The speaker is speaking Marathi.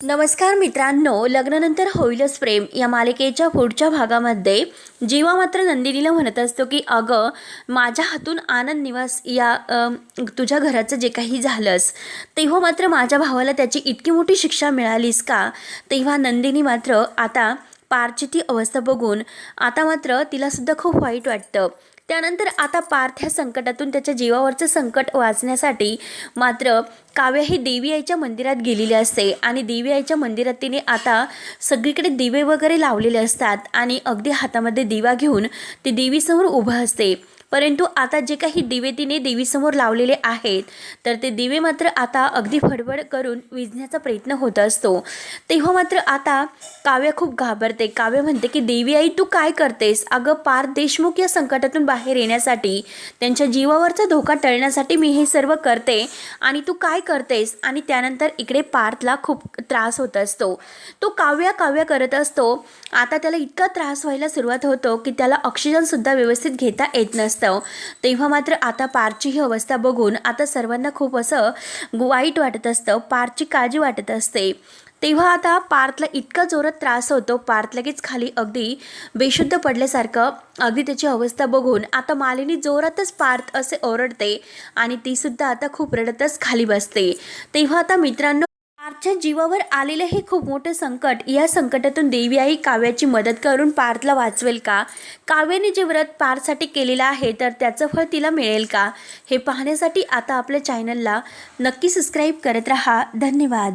नमस्कार मित्रांनो लग्नानंतर होईलच प्रेम. या मालिकेच्या पुढच्या भागामध्ये जीवा मात्र नंदिनीला म्हणत असतो की अगं माझ्या हातून आनंद निवास या तुझ्या घराचं जे काही झालंस तेव्हा मात्र माझ्या भावाला त्याची इतकी मोठी शिक्षा मिळालीस का? तेव्हा नंदिनी मात्र आता पारची ती अवस्था बघून आता मात्र तिलासुद्धा खूप वाईट वाटतं. त्यानंतर आता पार्थ ह्या संकटातून त्याच्या जीवावरचं संकट वाचण्यासाठी मात्र काव्य ही देवी आईच्या मंदिरात गेलेली असते आणि देवी आईच्या मंदिरात तिने आता सगळीकडे दिवे वगैरे लावलेले असतात आणि अगदी हातामध्ये दिवा घेऊन ती देवीसमोर उभं असते. परंतु आता जे काही दिवे तिने देवीसमोर लावलेले आहेत तर ते दिवे मात्र आता अगदी फडफड करून विझण्याचा प्रयत्न होत असतो. तेव्हा मात्र आता काव्य खूप घाबरते. काव्य म्हणते की देवी आई तू काय करतेस? अगं पार देशमुख या संकटातून बाहेर येण्यासाठी त्यांच्या जीवावरचा धोका टळण्यासाठी मी हे सर्व करते. आणि तू काय करतेस? आणि त्यानंतर इकडे पार्थला खूप त्रास होत असतो. तो काव्य काव्य करत असतो. आता त्याला इतका त्रास व्हायला सुरुवात होतो की त्याला ऑक्सिजनसुद्धा व्यवस्थित घेता येत नसतं. तेव्हा मात्र आता पारची ही अवस्था बघून आता सर्वांना खूप असं वाईट वाटत असतं पारची काळजी वाटत असते. तेव्हा आता पार्थला इतका जोरात त्रास होतो पार्थ लगेच खाली अगदी बेशुद्ध पडल्यासारखं अगदी त्याची अवस्था बघून आता मालिनी जोरातच पार्थ असे ओरडते आणि तीसुद्धा आता खूप रडतच खाली बसते. तेव्हा आता मित्रांनो पार्थच्या जीवावर आलेलं हे खूप मोठं संकट. या संकटातून देवी आई काव्याची मदत करून पार्थला वाचवेल का? काव्याने जे व्रत पार्थसाठी केलेलं आहे तर त्याचं फळ तिला मिळेल का? हे पाहण्यासाठी आता आपल्या चॅनलला नक्की सबस्क्राईब करत राहा. धन्यवाद.